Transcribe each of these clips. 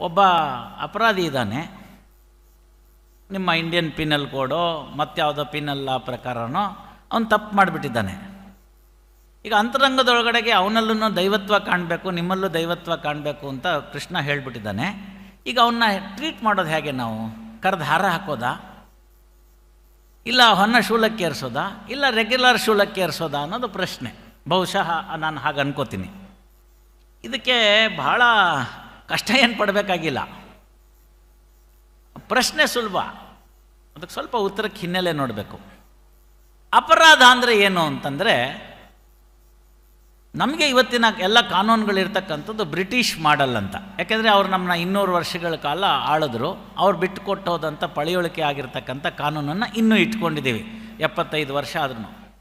ಒಬ್ಬ ಅಪರಾಧಿ ಇದ್ದಾನೆ. ನಿಮ್ಮ ಇಂಡಿಯನ್ ಪಿನಲ್ ಕೋಡೋ ಮತ್ತಾವುದೋ ಪಿನಲ್ ಆ ಪ್ರಕಾರನೋ, ಅವನು ತಪ್ಪು ಮಾಡಿಬಿಟ್ಟಿದ್ದಾನೆ. ಈಗ ಅಂತರಂಗದೊಳಗಡೆಗೆ ಅವನಲ್ಲೂ ದೈವತ್ವ ಕಾಣಬೇಕು, ನಿಮ್ಮಲ್ಲೂ ದೈವತ್ವ ಕಾಣಬೇಕು ಅಂತ ಕೃಷ್ಣ ಹೇಳಿಬಿಟ್ಟಿದ್ದಾನೆ. ಈಗ ಅವನ್ನ ಟ್ರೀಟ್ ಮಾಡೋದು ಹೇಗೆ ನಾವು? ಕರೆದು ಹಾರ ಹಾಕೋದಾ? ಇಲ್ಲ ಹೊನ್ನ ಶೂಲಕ್ಕೆ ಏರಿಸೋದಾ? ಇಲ್ಲ ರೆಗ್ಯುಲರ್ ಶೂಲಕ್ಕೆ ಏರಿಸೋದಾ ಅನ್ನೋದು ಪ್ರಶ್ನೆ. ಬಹುಶಃ ನಾನು ಹಾಗೆ ಅನ್ಕೋತೀನಿ ಇದಕ್ಕೆ ಬಹಳ ಕಷ್ಟ ಏನು ಪಡಬೇಕಾಗಿಲ್ಲ. ಪ್ರಶ್ನೆ ಸುಲಭ. ಅದಕ್ಕೆ ಸ್ವಲ್ಪ ಉತ್ತರಕ್ಕೆ ಹಿನ್ನೆಲೆ ನೋಡಬೇಕು. ಅಪರಾಧ ಅಂದರೆ ಏನು ಅಂತಂದರೆ, ನಮಗೆ ಇವತ್ತಿನ ಎಲ್ಲ ಕಾನೂನುಗಳಿರ್ತಕ್ಕಂಥದ್ದು ಬ್ರಿಟಿಷ್ ಮಾಡಲ್ ಅಂತ. ಯಾಕೆಂದರೆ ಅವ್ರು ನಮ್ಮನ್ನ ಇನ್ನೂರು ವರ್ಷಗಳ ಕಾಲ ಆಳಿದ್ರು. ಅವ್ರು ಬಿಟ್ಟು ಕೊಟ್ಟೋದಂಥ ಪಳಿಯೊಳಿಕೆ ಆಗಿರ್ತಕ್ಕಂಥ ಕಾನೂನನ್ನು ಇನ್ನೂ ಇಟ್ಕೊಂಡಿದ್ದೀವಿ. ಎಪ್ಪತ್ತೈದು ವರ್ಷ ಆದ್ರೂ.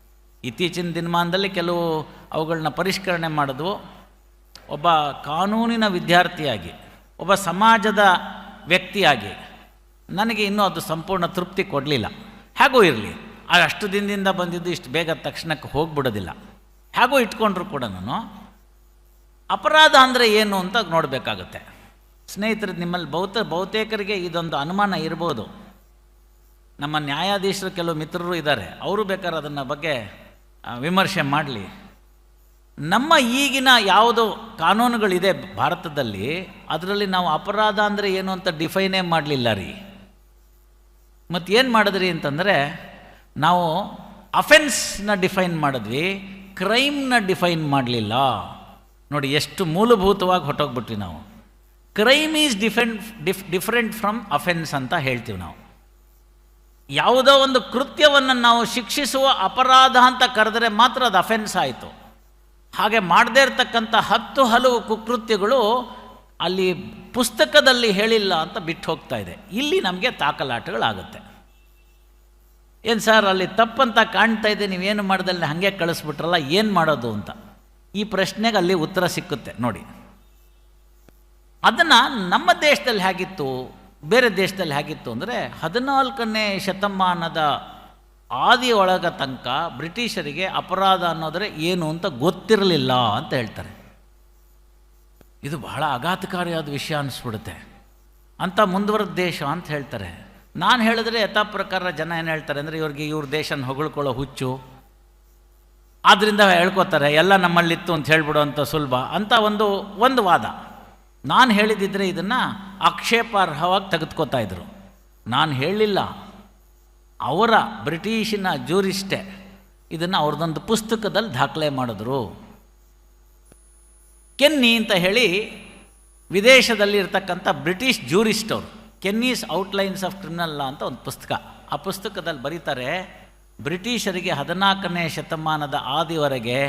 ಇತ್ತೀಚಿನ ದಿನಮಾನದಲ್ಲಿ ಕೆಲವು ಅವುಗಳನ್ನ ಪರಿಷ್ಕರಣೆ ಮಾಡಿದ್ವು. ಒಬ್ಬ ಕಾನೂನಿನ ವಿದ್ಯಾರ್ಥಿಯಾಗಿ, ಒಬ್ಬ ಸಮಾಜದ ವ್ಯಕ್ತಿಯಾಗಿ, ನನಗೆ ಇನ್ನೂ ಅದು ಸಂಪೂರ್ಣ ತೃಪ್ತಿ ಕೊಡಲಿಲ್ಲ. ಹೇಗೂ ಇರಲಿ ಅಷ್ಟು ದಿನದಿಂದ ಬಂದಿದ್ದು ಇಷ್ಟು ಬೇಗ ತಕ್ಷಣಕ್ಕೆ ಹೋಗ್ಬಿಡೋದಿಲ್ಲ. ಹೇಗೂ ಇಟ್ಕೊಂಡ್ರು ಕೂಡ ನಾನು. ಅಪರಾಧ ಅಂದರೆ ಏನು ಅಂತ ನೋಡಬೇಕಾಗುತ್ತೆ. ಸ್ನೇಹಿತರು, ನಿಮ್ಮಲ್ಲಿ ಬಹುತ, ಬಹುತೇಕರಿಗೆ ಇದೊಂದು ಅನುಮಾನ ಇರ್ಬೋದು. ನಮ್ಮ ನ್ಯಾಯಾಧೀಶರು ಕೆಲವು ಮಿತ್ರರು ಇದ್ದಾರೆ. ಅವರು ಬೇಕಾದ್ರೆ ಅದನ್ನ ಬಗ್ಗೆ ವಿಮರ್ಶೆ ಮಾಡಲಿ. ನಮ್ಮ ಈಗಿನ ಯಾವುದು ಕಾನೂನುಗಳಿದೆ ಭಾರತದಲ್ಲಿ, ಅದರಲ್ಲಿ ನಾವು ಅಪರಾಧ ಅಂದರೆ ಏನು ಅಂತ ಡಿಫೈನೇ ಮಾಡಲಿಲ್ಲ ರೀ? ಮತ್ತು ಏನು ಮಾಡಿದ್ರಿ ಅಂತಂದರೆ, ನಾವು ಅಫೆನ್ಸ್ನ ಡಿಫೈನ್ ಮಾಡಿದ್ವಿ ಕ್ರೈಮ್ನ ಡಿಫೈನ್ ಮಾಡಲಿಲ್ಲ. ನೋಡಿ, ಎಷ್ಟು ಮೂಲಭೂತವಾಗಿ ಹೊಟ್ಟೋಗ್ಬಿಟ್ವಿ ನಾವು. Crime is different diff different from offence ಅಂತ ಹೇಳ್ತೀವಿ ನಾವು. ಯಾವುದೋ ಒಂದು ಕೃತ್ಯವನ್ನು ನಾವು ಶಿಕ್ಷಿಸುವ ಅಪರಾಧ ಅಂತ ಕರೆದರೆ ಮಾತ್ರ ಅದು ಅಫೆನ್ಸ್ ಆಯಿತು. ಹಾಗೆ ಮಾಡದೇ ಇರತಕ್ಕಂಥ ಹತ್ತು ಹಲವು ಕುಕೃತ್ಯಗಳು ಅಲ್ಲಿ ಪುಸ್ತಕದಲ್ಲಿ ಹೇಳಿಲ್ಲ ಅಂತ ಬಿಟ್ಟು ಹೋಗ್ತಾ ಇದೆ. ಇಲ್ಲಿ ನಮಗೆ ತಾಕಲಾಟಗಳಾಗುತ್ತೆ. ಏನು ಸರ್, ಅಲ್ಲಿ ತಪ್ಪಂತ ಕಾಣ್ತಾ ಇದೆ, ನೀವೇನು ಮಾಡ್ದಲ್ಲಿ ಹಾಗೆ ಕಳಿಸ್ಬಿಟ್ರಲ್ಲ, ಏನು ಮಾಡೋದು ಅಂತ? ಈ ಪ್ರಶ್ನೆಗೆ ಅಲ್ಲಿ ಉತ್ತರ ಸಿಕ್ಕುತ್ತೆ, ನೋಡಿ. ಅದನ್ನು ನಮ್ಮ ದೇಶದಲ್ಲಿ ಹೇಗಿತ್ತು, ಬೇರೆ ದೇಶದಲ್ಲಿ ಹೇಗಿತ್ತು ಅಂದರೆ ಹದಿನಾಲ್ಕನೇ ಶತಮಾನದ ಆದಿ ಒಳಗ ತನಕ ಬ್ರಿಟಿಷರಿಗೆ ಅಪರಾಧ ಅನ್ನೋದ್ರೆ ಏನು ಅಂತ ಗೊತ್ತಿರಲಿಲ್ಲ ಅಂತ ಹೇಳ್ತಾರೆ. ಇದು ಬಹಳ ಆಘಾತಕಾರಿಯಾದ ವಿಷಯ ಅನ್ನಿಸ್ಬಿಡುತ್ತೆ ಅಂಥ ಮುಂದುವರೆದ ದೇಶ ಅಂತ ಹೇಳ್ತಾರೆ. ನಾನು ಹೇಳಿದ್ರೆ ಯಥಾ ಪ್ರಕಾರ ಜನ ಏನು ಹೇಳ್ತಾರೆ ಅಂದರೆ ಇವ್ರಿಗೆ ಇವ್ರ ದೇಶನ ಹೊಗಳ್ಕೊಳ್ಳೋ ಹುಚ್ಚು. ಆದ್ದರಿಂದ ಹೇಳ್ಕೊತಾರೆ, ಎಲ್ಲ ನಮ್ಮಲ್ಲಿತ್ತು ಅಂತ ಹೇಳ್ಬಿಡುವಂಥ ಸುಲಭ ಅಂತ ಒಂದು ಒಂದು ವಾದ. ನಾನು ಹೇಳಿದಿದ್ರೆ ಇದನ್ನು ಆಕ್ಷೇಪಾರ್ಹವಾಗಿ ತೆಗೆದುಕೋತಾ ಇದ್ರು. ನಾನು ಹೇಳಲಿಲ್ಲ ಅವರ ಬ್ರಿಟಿಷಿನ ಜೂರಿಸ್ಟೆ ಇದನ್ನು ಅವ್ರದ್ದೊಂದು ಪುಸ್ತಕದಲ್ಲಿ ದಾಖಲೆ ಮಾಡಿದ್ರು. ಕೆನ್ನಿ ಅಂತ ಹೇಳಿ ವಿದೇಶದಲ್ಲಿ ಇರ್ತಕ್ಕಂಥ ಬ್ರಿಟಿಷ್ ಜೂರಿಸ್ಟ್ ಅವರು. Kenny's outlines of criminal law ಅಂತ ಒಂದು ಪುಸ್ತಕ. ಆ ಪುಸ್ತಕದಲ್ಲಿ ಬರೀತಾರೆ, ಬ್ರಿಟಿಷರಿಗೆ ಹದಿನಾಲ್ಕನೇ ಶತಮಾನದ ಆದಿವರೆಗೆ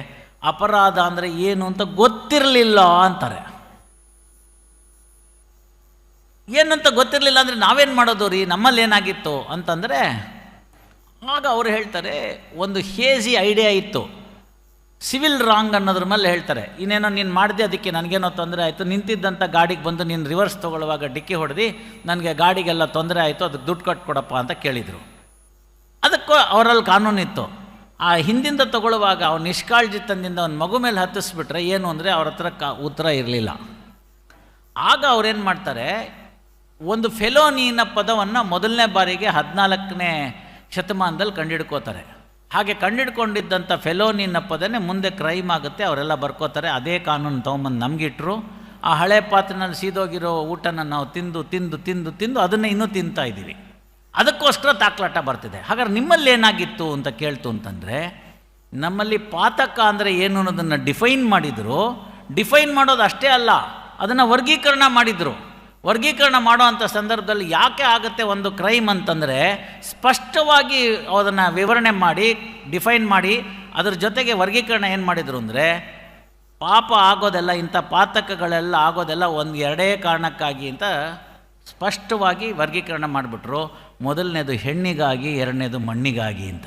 ಅಪರಾಧ ಅಂದರೆ ಏನು ಅಂತ ಗೊತ್ತಿರಲಿಲ್ಲ ಅಂತಾರೆ. ಏನಂತ ಗೊತ್ತಿರಲಿಲ್ಲ ಅಂದರೆ ನಾವೇನು ಮಾಡೋದು ರೀ? ನಮ್ಮಲ್ಲಿ ಏನಾಗಿತ್ತು ಅಂತಂದರೆ ಆಗ ಅವರು ಹೇಳ್ತಾರೆ, ಒಂದು ಹೇಜಿ ಐಡಿಯಾ ಇತ್ತು. ಸಿವಿಲ್ ರಾಂಗ್ ಅನ್ನೋದ್ರ ಮೇಲೆ ಹೇಳ್ತಾರೆ, ಇನ್ನೇನೋ ನೀನು ಮಾಡಿದೆ ಅದಕ್ಕೆ ನನಗೇನೋ ತೊಂದರೆ ಆಯಿತು ನಿಂತಿದ್ದಂಥ ಗಾಡಿಗೆ ಬಂದು ನೀನು ರಿವರ್ಸ್ ತೊಗೊಳ್ಳುವಾಗ ಡಿಕ್ಕಿ ಹೊಡೆದು, ನನಗೆ ಗಾಡಿಗೆಲ್ಲ ತೊಂದರೆ ಆಯಿತು, ಅದಕ್ಕೆ ದುಡ್ಡು ಕಟ್ಕೊಡಪ್ಪ ಅಂತ ಕೇಳಿದರು. ಅದಕ್ಕೂ ಅವರಲ್ಲಿ ಕಾನೂನಿತ್ತು ಆ ಹಿಂದಿಂದ ತಗೊಳ್ಳುವಾಗ ಅವ್ನು ನಿಷ್ಕಾಳಜಿತನದಿಂದ ಅವ್ನ ಮಗು ಮೇಲೆ ಹತ್ತಿಸ್ಬಿಟ್ರೆ ಏನು ಅಂದರೆ ಅವ್ರ ಹತ್ರ ಕ ಉತ್ತರ ಇರಲಿಲ್ಲ. ಆಗ ಅವ್ರೇನು ಮಾಡ್ತಾರೆ, ಒಂದು ಫೆಲೋನಿನ ಪದವನ್ನು ಮೊದಲನೇ ಬಾರಿಗೆ ಹದಿನಾಲ್ಕನೇ ಶತಮಾನದಲ್ಲಿ ಕಂಡಿಡ್ಕೋತಾರೆ. ಹಾಗೆ ಕಂಡಿಡ್ಕೊಂಡಿದ್ದಂಥ ಫೆಲೋನಿನ ಪದನೇ ಮುಂದೆ ಕ್ರೈಮ್ ಆಗುತ್ತೆ, ಅವರೆಲ್ಲ ಬರ್ಕೋತಾರೆ. ಅದೇ ಕಾನೂನು ತೊಗೊಂಬಂದು ನಮಗಿಟ್ರು. ಆ ಹಳೆ ಪಾತ್ರೆನಲ್ಲಿ ಸೀದೋಗಿರೋ ಊಟನ ನಾವು ತಿಂದು ತಿಂದು ತಿಂದು ತಿಂದು ಅದನ್ನು ಇನ್ನೂ ತಿಂತಾ ಇದ್ದೀವಿ. ಅದಕ್ಕೋಸ್ಕರ ತಾಕ್ಲಾಟ ಬರ್ತಿದೆ. ಹಾಗಾದ್ರೆ ನಿಮ್ಮಲ್ಲಿ ಏನಾಗಿತ್ತು ಅಂತ ಕೇಳ್ತು ಅಂತಂದರೆ, ನಮ್ಮಲ್ಲಿ ಪಾತಕ ಅಂದರೆ ಏನು ಅನ್ನೋದನ್ನು ಡಿಫೈನ್ ಮಾಡಿದರು. ಡಿಫೈನ್ ಮಾಡೋದು ಅಷ್ಟೇ ಅಲ್ಲ, ಅದನ್ನು ವರ್ಗೀಕರಣ ಮಾಡಿದರು. ವರ್ಗೀಕರಣ ಮಾಡೋ ಅಂಥ ಸಂದರ್ಭದಲ್ಲಿ ಯಾಕೆ ಆಗುತ್ತೆ ಒಂದು ಕ್ರೈಮ್ ಅಂತಂದರೆ ಸ್ಪಷ್ಟವಾಗಿ ಅದನ್ನು ವಿವರಣೆ ಮಾಡಿ, ಡಿಫೈನ್ ಮಾಡಿ, ಅದರ ಜೊತೆಗೆ ವರ್ಗೀಕರಣ ಏನು ಮಾಡಿದರು ಅಂದರೆ ಪಾಪ ಆಗೋದೆಲ್ಲ, ಇಂಥ ಪಾತಕಗಳೆಲ್ಲ ಆಗೋದೆಲ್ಲ ಒಂದು ಎರಡೇ ಕಾರಣಕ್ಕಾಗಿ ಅಂತ ಸ್ಪಷ್ಟವಾಗಿ ವರ್ಗೀಕರಣ ಮಾಡಿಬಿಟ್ರು. ಮೊದಲನೇದು ಹೆಣ್ಣಿಗಾಗಿ, ಎರಡನೇದು ಮಣ್ಣಿಗಾಗಿ ಅಂತ.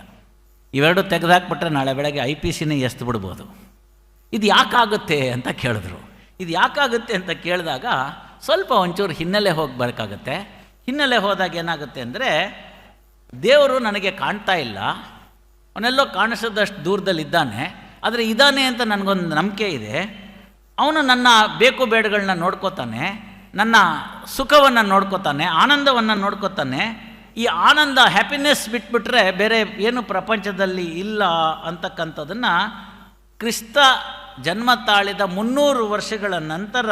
ಇವೆರಡು ತೆಗೆದಾಕ್ಬಿಟ್ರೆ ನಾಳೆ ಬೆಳಗ್ಗೆ ಐ ಪಿ ಸಿನೇ ಎಸ್ತು ಬಿಡ್ಬೋದು ಇದು ಯಾಕಾಗುತ್ತೆ ಅಂತ ಕೇಳಿದ್ರು. ಇದು ಯಾಕಾಗುತ್ತೆ ಅಂತ ಕೇಳಿದಾಗ ಸ್ವಲ್ಪ ಒಂಚೂರು ಹಿನ್ನೆಲೆ ಹೋಗಬೇಕಾಗತ್ತೆ ಹಿನ್ನೆಲೆ ಹೋದಾಗ ಏನಾಗುತ್ತೆ ಅಂದರೆ, ದೇವರು ನನಗೆ ಕಾಣ್ತಾ ಇಲ್ಲ. ಅವನೆಲ್ಲೋ ಕಾಣಿಸೋದಷ್ಟು ದೂರದಲ್ಲಿದ್ದಾನೆ ಆದರೆ ಇದ್ದಾನೆ ಅಂತ ನನಗೊಂದು ನಂಬಿಕೆ ಇದೆ. ಅವನು ನನ್ನ ಬೇಕು ಬೇಡಗಳನ್ನ ನೋಡ್ಕೋತಾನೆ. ನನ್ನ ಸುಖವನ್ನು ನೋಡ್ಕೋತಾನೆ, ಆನಂದವನ್ನು ನೋಡ್ಕೋತಾನೆ. ಈ ಆನಂದ ಹ್ಯಾಪಿನೆಸ್ ಬಿಟ್ಬಿಟ್ರೆ ಬೇರೆ ಏನು ಪ್ರಪಂಚದಲ್ಲಿ ಇಲ್ಲ ಅಂತಕ್ಕಂಥದ್ದನ್ನು ಕ್ರಿಸ್ತ ಜನ್ಮ ತಾಳಿದ ಮುನ್ನೂರು ವರ್ಷಗಳ ನಂತರ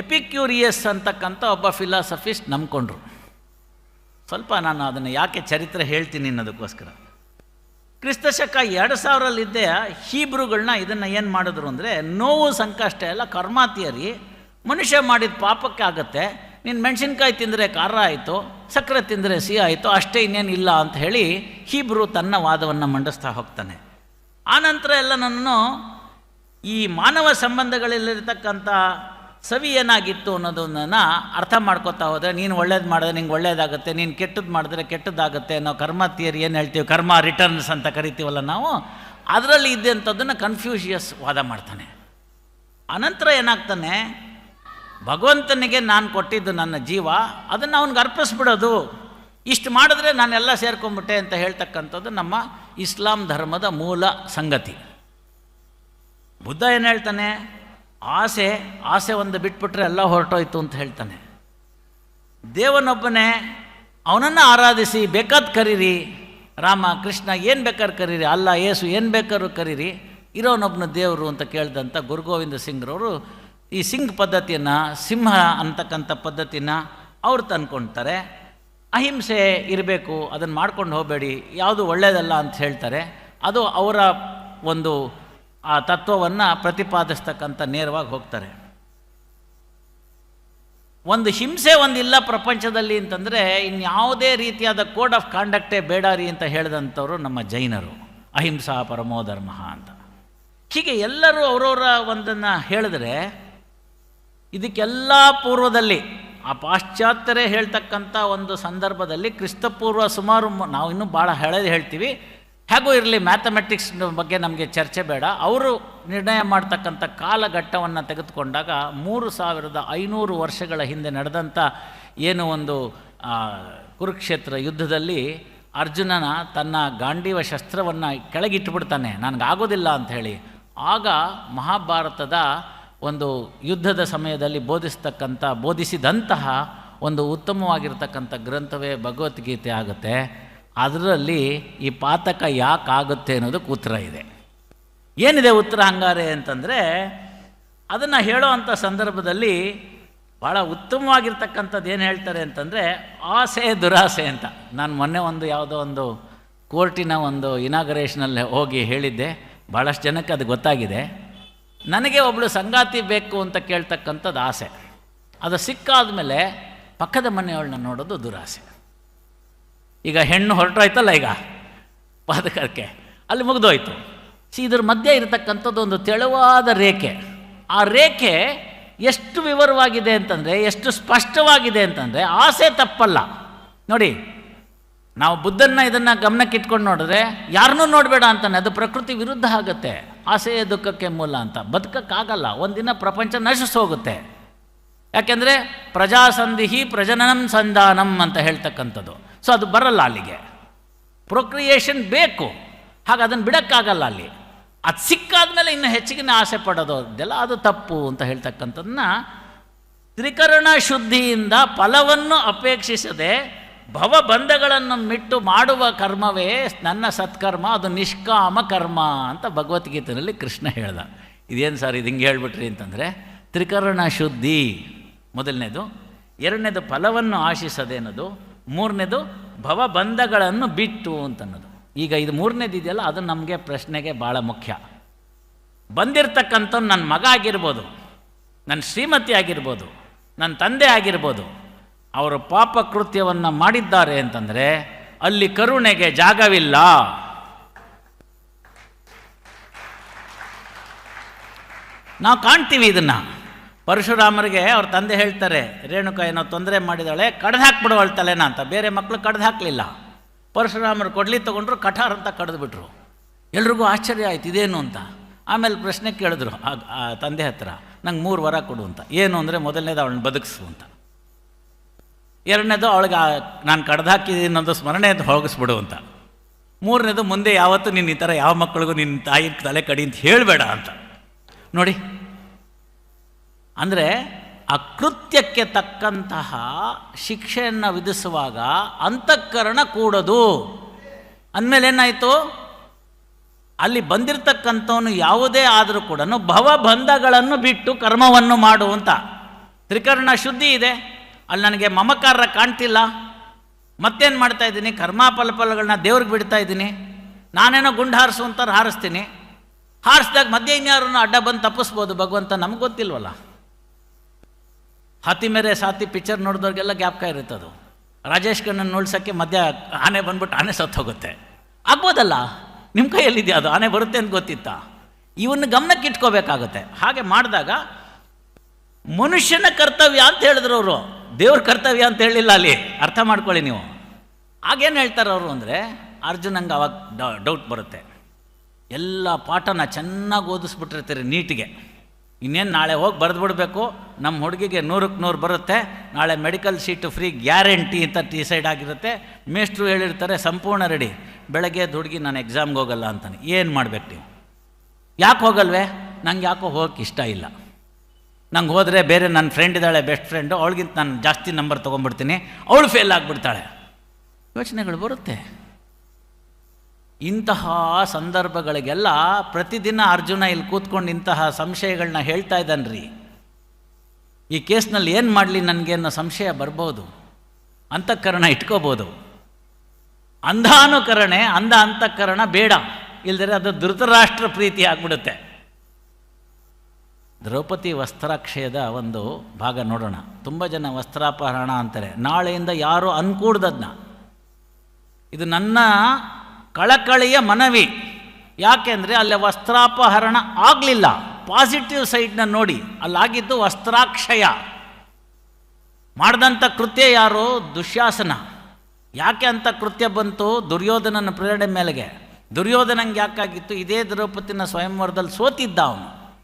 ಎಪಿಕ್ಯೂರಿಯಸ್ ಅಂತಕ್ಕಂಥ ಒಬ್ಬ ಫಿಲಾಸಫಿಸ್ಟ್ ನಂಬ್ಕೊಂಡ್ರು. ಸ್ವಲ್ಪ ನಾನು ಅದನ್ನು ಯಾಕೆ ಚರಿತ್ರೆ ಹೇಳ್ತೀನಿ ಅನ್ನೋದಕ್ಕೋಸ್ಕರ. ಕ್ರಿಸ್ತಶಕ ಎರಡು ಸಾವಿರಲ್ಲಿದ್ದೆ ಹೀಬ್ರುಗಳನ್ನ ಇದನ್ನು ಏನು ಮಾಡಿದ್ರು ಅಂದರೆ ನೋವು, ಸಂಕಷ್ಟ ಎಲ್ಲ ಕರ್ಮಾತಿಯರಿ ಮನುಷ್ಯ ಮಾಡಿದ ಪಾಪಕ್ಕೆ ಆಗುತ್ತೆ, ನೀನು ಮೆಣಸಿನ್ಕಾಯಿ ತಿಂದರೆ ಖಾರ ಆಯಿತು, ಸಕ್ಕರೆ ತಿಂದರೆ ಸಿಹಿ ಆಯಿತು, ಅಷ್ಟೇ ಇನ್ನೇನು ಇಲ್ಲ ಅಂತ ಹೇಳಿ ಹೀಬ್ರು ತನ್ನ ವಾದವನ್ನು ಮಂಡಿಸ್ತಾ ಹೋಗ್ತಾನೆ. ಆನಂತರ ಎಲ್ಲ ನನ್ನನ್ನು ಈ ಮಾನವ ಸಂಬಂಧಗಳಲ್ಲಿರ್ತಕ್ಕಂಥ ಸವಿ ಏನಾಗಿತ್ತು ಅನ್ನೋದನ್ನ ಅರ್ಥ ಮಾಡ್ಕೋತಾ ಹೋದರೆ, ನೀನು ಒಳ್ಳೇದು ಮಾಡಿದ್ರೆ ನಿಂಗೆ ಒಳ್ಳೇದಾಗುತ್ತೆ, ನೀನು ಕೆಟ್ಟದ್ದು ಮಾಡಿದ್ರೆ ಕೆಟ್ಟದ್ದಾಗುತ್ತೆ ಅನ್ನೋ ಕರ್ಮ ಥಿಯರಿ ಏನು ಹೇಳ್ತೀವಿ, ಕರ್ಮ ರಿಟರ್ನ್ಸ್ ಅಂತ ಕರಿತೀವಲ್ಲ ನಾವು, ಅದರಲ್ಲಿ ಇದ್ದಂಥದ್ದನ್ನು ಕನ್ಫ್ಯೂಷಿಯಸ್ ವಾದ ಮಾಡ್ತಾನೆ. ಅನಂತರ ಏನಾಗ್ತಾನೆ, ಭಗವಂತನಿಗೆ ನಾನು ಕೊಟ್ಟಿದ್ದು ನನ್ನ ಜೀವ, ಅದನ್ನು ಅವನಿಗೆ ಅರ್ಪಿಸ್ಬಿಡೋದು. ಇಷ್ಟು ಮಾಡಿದ್ರೆ ನಾನೆಲ್ಲ ಸೇರ್ಕೊಂಬಿಟ್ಟೆ ಅಂತ ಹೇಳ್ತಕ್ಕಂಥದ್ದು ನಮ್ಮ ಇಸ್ಲಾಂ ಧರ್ಮದ ಮೂಲ ಸಂಗತಿ. ಬುದ್ಧ ಏನು ಹೇಳ್ತಾನೆ ಆಸೆ ಆಸೆ ಒಂದು ಬಿಟ್ಬಿಟ್ರೆ ಎಲ್ಲ ಹೊರಟೋಯ್ತು ಅಂತ ಹೇಳ್ತಾನೆ. ದೇವನೊಬ್ಬನೇ ಅವನನ್ನು ಆರಾಧಿಸಿ, ಬೇಕಾದ ಕರೀರಿ. ರಾಮ, ಕೃಷ್ಣ, ಏನು ಬೇಕಾದ್ರೂ ಕರೀರಿ. ಅಲ್ಲ, ಏಸು, ಏನು ಬೇಕಾದ್ರೂ ಕರೀರಿ. ಇರೋನೊಬ್ಬನ ದೇವರು ಅಂತ ಕೇಳಿದಂಥ ಗುರುಗೋವಿಂದ ಸಿಂಗ್ರವರು ಈ ಸಿಂಗ್ ಪದ್ಧತಿಯನ್ನು, ಸಿಂಹ ಅಂತಕ್ಕಂಥ ಪದ್ಧತಿನ ಅವ್ರು ತಂದ್ಕೊಳ್ತಾರೆ ಅಹಿಂಸೆ ಇರಬೇಕು, ಅದನ್ನು ಮಾಡ್ಕೊಂಡು ಹೋಗಬೇಡಿ, ಯಾವುದು ಒಳ್ಳೆಯದಲ್ಲ ಅಂತ ಹೇಳ್ತಾರೆ. ಅದು ಅವರ ಒಂದು ಆ ತತ್ವವನ್ನು ಪ್ರತಿಪಾದಿಸ್ತಕ್ಕಂಥ ನೇರವಾಗಿ ಹೋಗ್ತಾರೆ. ಒಂದು ಹಿಂಸೆ ಒಂದಿಲ್ಲ ಪ್ರಪಂಚದಲ್ಲಿ ಅಂತಂದರೆ ಇನ್ಯಾವುದೇ ರೀತಿಯಾದ ಕೋಡ್ ಆಫ್ ಕಾಂಡಕ್ಟೇ ಬೇಡಾರಿ ಅಂತ ಹೇಳಿದಂಥವ್ರು ನಮ್ಮ ಜೈನರು. ಅಹಿಂಸಾ ಪರಮೋ ಧರ್ಮ ಅಂತ. ಹೀಗೆ ಎಲ್ಲರೂ ಅವರವರ ಒಂದನ್ನು ಹೇಳಿದ್ರೆ ಇದಕ್ಕೆಲ್ಲ ಪೂರ್ವದಲ್ಲಿ ಆ ಪಾಶ್ಚಾತ್ಯರೇ ಹೇಳ್ತಕ್ಕಂಥ ಒಂದು ಸಂದರ್ಭದಲ್ಲಿ ಕ್ರಿಸ್ತಪೂರ್ವ ಸುಮಾರು ನಾವು ಇನ್ನೂ ಭಾಳ ಹಳೆದು ಹೇಳ್ತೀವಿ. ಹೇಗೂ ಇರಲಿ ಮ್ಯಾಥಮೆಟಿಕ್ಸ್ ಬಗ್ಗೆ ನಮಗೆ ಚರ್ಚೆ ಬೇಡ. ಅವರು ನಿರ್ಣಯ ಮಾಡ್ತಕ್ಕಂಥ ಕಾಲಘಟ್ಟವನ್ನು ತೆಗೆದುಕೊಂಡಾಗ ಮೂರು ಸಾವಿರದ ಐನೂರು ವರ್ಷಗಳ ಹಿಂದೆ ನಡೆದಂಥ ಏನು ಒಂದು ಕುರುಕ್ಷೇತ್ರ ಯುದ್ಧದಲ್ಲಿ ಅರ್ಜುನನ ತನ್ನ ಗಾಂಡೀವ ಶಸ್ತ್ರವನ್ನು ಕೆಳಗಿಟ್ಟುಬಿಡ್ತಾನೆ. ನನಗಾಗೋದಿಲ್ಲ ಅಂತ ಹೇಳಿ. ಆಗ ಮಹಾಭಾರತದ ಒಂದು ಯುದ್ಧದ ಸಮಯದಲ್ಲಿ ಬೋಧಿಸ್ತಕ್ಕಂಥ, ಬೋಧಿಸಿದಂತಹ ಒಂದು ಉತ್ತಮವಾಗಿರ್ತಕ್ಕಂಥ ಗ್ರಂಥವೇ ಭಗವದ್ಗೀತೆ ಆಗುತ್ತೆ. ಅದರಲ್ಲಿ ಈ ಪಾತಕ ಯಾಕಾಗುತ್ತೆ ಅನ್ನೋದಕ್ಕೆ ಉತ್ತರ ಇದೆ. ಏನಿದೆ ಉತ್ತರ ಹಂಗಾರೆ ಅಂತಂದರೆ, ಅದನ್ನು ಹೇಳೋ ಅಂಥ ಸಂದರ್ಭದಲ್ಲಿ ಭಾಳ ಉತ್ತಮವಾಗಿರ್ತಕ್ಕಂಥದ್ದು ಏನು ಹೇಳ್ತಾರೆ ಅಂತಂದರೆ, ಆಸೆ ದುರಾಸೆ ಅಂತ. ನಾನು ಮೊನ್ನೆ ಒಂದು ಯಾವುದೋ ಒಂದು ಕೋರ್ಟಿನ ಒಂದು ಇನಾಗರೇಷನಲ್ಲಿ ಹೋಗಿ ಹೇಳಿದ್ದೆ ಭಾಳಷ್ಟು ಜನಕ್ಕೆ ಅದು ಗೊತ್ತಾಗಿದೆ. ನನಗೆ ಒಬ್ಬಳು ಸಂಗಾತಿ ಬೇಕು ಅಂತ ಕೇಳ್ತಕ್ಕಂಥದ್ದು ಆಸೆ. ಅದು ಸಿಕ್ಕಾದ ಮೇಲೆ ಪಕ್ಕದ ಮನೆಯವಳನ್ನ ನೋಡೋದು ದುರಾಸೆ. ಈಗ ಹೆಣ್ಣು ಹೊರಟೋಯ್ತಲ್ಲ ಈಗ? ಪಾದಕಕ್ಕೆ ಅಲ್ಲಿ ಮುಗಿದೋಯ್ತು. ಸಿ ಇದ್ರ ಮಧ್ಯೆ ಇರತಕ್ಕಂಥದ್ದು ಒಂದು ತೆಳುವಾದ ರೇಖೆ. ಆ ರೇಖೆ ಎಷ್ಟು ವಿವರವಾಗಿದೆ ಅಂತಂದರೆ, ಎಷ್ಟು ಸ್ಪಷ್ಟವಾಗಿದೆ ಅಂತಂದರೆ, ಆಸೆ ತಪ್ಪಲ್ಲ. ನೋಡಿ, ನಾವು ಬುದ್ಧನ್ನ ಇದನ್ನು ಗಮನಕ್ಕೆ ಇಟ್ಕೊಂಡು ನೋಡಿದ್ರೆ ಯಾರನ್ನೂ ನೋಡಬೇಡ ಅಂತಾನೆ, ಅದು ಪ್ರಕೃತಿ ವಿರುದ್ಧ ಆಗುತ್ತೆ. ಆಸೆಯ ದುಃಖಕ್ಕೆ ಮೂಲ ಅಂತ. ಬದುಕಕ್ಕಾಗಲ್ಲ. ಒಂದಿನ ಪ್ರಪಂಚ ಹೋಗುತ್ತೆ. ಯಾಕೆಂದರೆ, ಪ್ರಜಾಸಂಧಿಹಿ ಪ್ರಜನನಂ ಸಂಧಾನಂ ಅಂತ ಹೇಳ್ತಕ್ಕಂಥದ್ದು. ಸೊ ಅದು ಬರಲ್ಲ ಅಲ್ಲಿಗೆ. ಪ್ರೊಕ್ರಿಯೇಷನ್ ಬೇಕು. ಹಾಗೆ ಅದನ್ನು ಬಿಡೋಕ್ಕಾಗಲ್ಲ ಅಲ್ಲಿ. ಅದು ಸಿಕ್ಕಾದ್ಮೇಲೆ ಇನ್ನು ಹೆಚ್ಚಿಗಿನ ಆಸೆ ಪಡೋದು ಅದೆಲ್ಲ ಅದು ತಪ್ಪು ಅಂತ ಹೇಳ್ತಕ್ಕಂಥದ್ದನ್ನ ತ್ರಿಕರಣ ಶುದ್ಧಿಯಿಂದ ಫಲವನ್ನು ಅಪೇಕ್ಷಿಸದೆ ಭವಬಂಧಗಳನ್ನು ಮಿಟ್ಟು ಮಾಡುವ ಕರ್ಮವೇ ನನ್ನ ಸತ್ಕರ್ಮ, ಅದು ನಿಷ್ಕಾಮ ಕರ್ಮ ಅಂತ ಭಗವದ್ಗೀತೆಯಲ್ಲಿ ಕೃಷ್ಣ ಹೇಳ್ದ. ಇದೇನು ಸರ್ ಇದು ಹಿಂಗೆ ಹೇಳ್ಬಿಟ್ರಿ ಅಂತಂದರೆ ತ್ರಿಕರಣ ಶುದ್ಧಿ. ಮೊದಲನೇದು. ಎರಡನೇದು ಫಲವನ್ನು ಆಶಿಸದೆ ಅನ್ನೋದು ಮೂರನೇದು ಭವಬಂಧಗಳನ್ನು ಬಿಟ್ಟು ಅಂತನ್ನೋದು. ಈಗ ಇದು ಮೂರನೇದು ಇದೆಯಲ್ಲ, ಅದು ನಮಗೆ ಪ್ರಶ್ನೆಗೆ ಭಾಳ ಮುಖ್ಯ. ಬಂದಿರತಕ್ಕಂಥ ನನ್ನ ಮಗ ಆಗಿರ್ಬೋದು ನನ್ನ ಶ್ರೀಮತಿ ಆಗಿರ್ಬೋದು ನನ್ನ ತಂದೆ ಆಗಿರ್ಬೋದು, ಅವರು ಪಾಪ ಕೃತ್ಯವನ್ನು ಮಾಡಿದ್ದಾರೆ ಅಂತಂದರೆ ಅಲ್ಲಿ ಕರುಣೆಗೆ ಜಾಗವಿಲ್ಲ. ನಾವು ಕಾಣ್ತೀವಿ ಇದನ್ನು. ಪರಶುರಾಮರಿಗೆ ಅವ್ರ ತಂದೆ ಹೇಳ್ತಾರೆ, ರೇಣುಕ ಏನೋ ತೊಂದರೆ ಮಾಡಿದಾಳೆ, ಕಡ್ದು ಹಾಕ್ಬಿಡುವಳ ತಲೆನ ಅಂತ. ಬೇರೆ ಮಕ್ಕಳು ಕಡ್ದು ಹಾಕಲಿಲ್ಲ. ಪರಶುರಾಮರು ಕೊಡ್ಲಿ ತೊಗೊಂಡ್ರು ಕಠಾರ್ ಅಂತ ಕಡ್ದು ಬಿಟ್ರು. ಎಲ್ರಿಗೂ ಆಶ್ಚರ್ಯ ಆಯ್ತು, ಇದೇನು ಅಂತ? ಆಮೇಲೆ ಪ್ರಶ್ನೆ ಕೇಳಿದ್ರು ಆ ತಂದೆ ಹತ್ರ ನಂಗೆ ಮೂರು ವರ ಕೊಡು ಅಂತ. ಏನು ಅಂದರೆ ಮೊದಲನೇದು ಅವಳನ್ನ ಬದುಕಿಸು ಅಂತ. ಎರಡನೇದು, ಅವಳಿಗೆ ನಾನು ಕಡ್ದು ಹಾಕಿದ್ದೀನಿ ಅನ್ನೋದು ಸ್ಮರಣೆ ಅಂತ ಹೋಗಿಸ್ಬಿಡು ಅಂತ. ಮೂರನೇದು, ಮುಂದೆ ಯಾವತ್ತೂ ನೀನು ಈ ಥರ ಯಾವ ಮಕ್ಕಳಿಗೂ ನಿನ್ನ ತಾಯಿ ತಲೆ ಕಡಿ ಅಂತ ಹೇಳಬೇಡ ಅಂತ. ನೋಡಿ ಅಂದರೆ ಅಕೃತ್ಯಕ್ಕೆ ಕೃತ್ಯಕ್ಕೆ ತಕ್ಕಂತಹ ಶಿಕ್ಷೆಯನ್ನು ವಿಧಿಸುವಾಗ ಅಂತಃಕರಣ ಕೂಡದು. ಅಂದಮೇಲೆ ಏನಾಯಿತು? ಅಲ್ಲಿ ಬಂದಿರತಕ್ಕಂಥವನು ಯಾವುದೇ ಆದರೂ ಕೂಡ ಭವಬಂಧಗಳನ್ನು ಬಿಟ್ಟು ಕರ್ಮವನ್ನು ಮಾಡುವಂತ ತ್ರಿಕರ್ಣ ಶುದ್ಧಿ ಇದೆ. ಅಲ್ಲಿ ನನಗೆ ಮಮಕಾರ ಕಾಣ್ತಿಲ್ಲ. ಮತ್ತೇನು ಮಾಡ್ತಾ ಇದ್ದೀನಿ? ಕರ್ಮಾಫಲಫಲಗಳನ್ನ ದೇವ್ರಿಗೆ ಬಿಡ್ತಾ ಇದ್ದೀನಿ. ನಾನೇನೋ ಗುಂಡು ಹಾರಿಸು ಅಂತಾರೆ ಹಾರಿಸ್ತೀನಿ. ಹಾರಿಸಿದಾಗ ಮಧ್ಯ ಇನ್ಯಾರನ್ನು ಅಡ್ಡ ಬಂದು ತಪ್ಪಿಸ್ಬೋದು ಭಗವಂತ, ನಮ್ಗೆ ಗೊತ್ತಿಲ್ವಲ್ಲ? ಹಾತಿ ಮೇರೆ ಸಾತಿ ಪಿಕ್ಚರ್ ನೋಡಿದವ್ರಿಗೆಲ್ಲ ಇರುತ್ತೆ ಅದು. ರಾಜೇಶ್ ಕಣ್ಣನ್ನು ನೋಡ್ಸೋಕ್ಕೆ ಮಧ್ಯ ಆನೆ ಬಂದ್ಬಿಟ್ಟು ಆನೆ ಸತ್ತು ಹೋಗುತ್ತೆ. ಆಗ್ಬೋದಲ್ಲ? ನಿಮ್ಮ ಕೈಯಲ್ಲಿದೆಯಾ ಅದು? ಆನೆ ಬರುತ್ತೆ ಅಂತ ಗೊತ್ತಿತ್ತ? ಇವನ್ನ ಗಮನಕ್ಕೆ ಇಟ್ಕೋಬೇಕಾಗುತ್ತೆ. ಹಾಗೆ ಮಾಡಿದಾಗ ಮನುಷ್ಯನ ಕರ್ತವ್ಯ ಅಂತ ಹೇಳಿದ್ರು ಅವರು. ದೇವ್ರ ಕರ್ತವ್ಯ ಅಂತ ಹೇಳಿಲ್ಲ ಅಲ್ಲಿ. ಅರ್ಥ ಮಾಡ್ಕೊಳ್ಳಿ ನೀವು. ಆಗೇನು ಹೇಳ್ತಾರೆ ಅವರು ಅಂದರೆ ಅರ್ಜುನಂಗೆ ಅವಾಗ ಡೌಟ್ ಬರುತ್ತೆ. ಎಲ್ಲ ಪಾಠನ ಚೆನ್ನಾಗಿ ಓದಿಸ್ಬಿಟ್ಟಿರ್ತೀರಿ ನೀಟಿಗೆ. ಇನ್ನೇನು ನಾಳೆ ಹೋಗಿ ಬರೆದ್ಬಿಡ್ಬೇಕು ನಮ್ಮ ಹುಡುಗಿಗೆ ನೂರಕ್ಕೆ ನೂರು ಬರುತ್ತೆ. ನಾಳೆ ಮೆಡಿಕಲ್ ಸೀಟು ಫ್ರೀ ಗ್ಯಾರಂಟಿ ಅಂತ ಡಿಸೈಡ್ ಆಗಿರುತ್ತೆ. ಮೇಷ್ಟ್ರು ಹೇಳಿರ್ತಾರೆ, ಸಂಪೂರ್ಣ ರೆಡಿ ಬೆಳಗ್ಗೆ ಹುಡುಗಿ, ನಾನು ಎಕ್ಸಾಮ್ಗೆ ಹೋಗಲ್ಲ ಅಂತಾನೆ. ಏನು ಮಾಡ್ಬೇಕು ನೀವು? ಯಾಕೆ ಹೋಗಲ್ವೇ? ನಂಗೆ ಯಾಕೋ ಹೋಗಕ್ಕೆ ಇಷ್ಟ ಇಲ್ಲ. ನಂಗೆ ಹೋದರೆ ಬೇರೆ ನನ್ನ ಫ್ರೆಂಡ್ ಇದ್ದಾಳೆ ಬೆಸ್ಟ್ ಫ್ರೆಂಡು ಅವಳಿಗಿಂತ ನಾನು ಜಾಸ್ತಿ ನಂಬರ್ ತೊಗೊಂಡ್ಬಿಡ್ತೀನಿ. ಅವಳು ಫೇಲ್ ಆಗಿಬಿಡ್ತಾಳೆ. ಯೋಚನೆಗಳು ಬರುತ್ತೆ. ಇಂತಹ ಸಂದರ್ಭಗಳಿಗೆಲ್ಲ ಪ್ರತಿದಿನ ಅರ್ಜುನ ಇಲ್ಲಿ ಕೂತ್ಕೊಂಡು ಇಂತಹ ಸಂಶಯಗಳನ್ನ ಹೇಳ್ತಾ ಇದ್ದಾನ್ರಿ. ಈ ಕೇಸ್ನಲ್ಲಿ ಏನು ಮಾಡಲಿ ನನಗೆ ಅನ್ನೋ ಸಂಶಯ ಬರ್ಬೋದು. ಅಂತಃಕರಣ ಇಟ್ಕೋಬೋದು. ಅಂಧಾನುಕರಣೆ, ಅಂಧ ಅಂತಃಕರಣ ಬೇಡ. ಇಲ್ದರೆ ಅದು ಧೃತರಾಷ್ಟ್ರ ಪ್ರೀತಿ ಆಗ್ಬಿಡುತ್ತೆ. ದ್ರೌಪದಿ ವಸ್ತ್ರಾಕ್ಷಯದ ಒಂದು ಭಾಗ ನೋಡೋಣ. ತುಂಬ ಜನ ವಸ್ತ್ರಾಪಹರಣ ಅಂತಾರೆ. ನಾಳೆಯಿಂದ ಯಾರು ಅನ್ಕೂಡ್ದದ್ನ. ಇದು ನನ್ನ ಕಳಕಳಿಯ ಮನವಿ. ಯಾಕೆಂದರೆ ಅಲ್ಲಿ ವಸ್ತ್ರಾಪಹರಣ ಆಗಲಿಲ್ಲ. ಪಾಸಿಟಿವ್ ಸೈಡ್ನ ನೋಡಿ, ಅಲ್ಲಾಗಿದ್ದು ವಸ್ತ್ರಾಕ್ಷಯ. ಮಾಡಿದಂಥ ಕೃತ್ಯ ಯಾರು? ದುಶ್ಯಾಸನ. ಯಾಕೆ ಅಂತ ಕೃತ್ಯ ಬಂತು? ದುರ್ಯೋಧನನ ಪ್ರೇರಣೆ ಮೇಲೆಗೆ. ದುರ್ಯೋಧನಂಗೆ ಯಾಕಾಗಿತ್ತು? ಇದೇ ದ್ರೌಪದಿನ ಸ್ವಯಂವರದಲ್ಲಿ ಸೋತಿದ್ದ ಅವನು.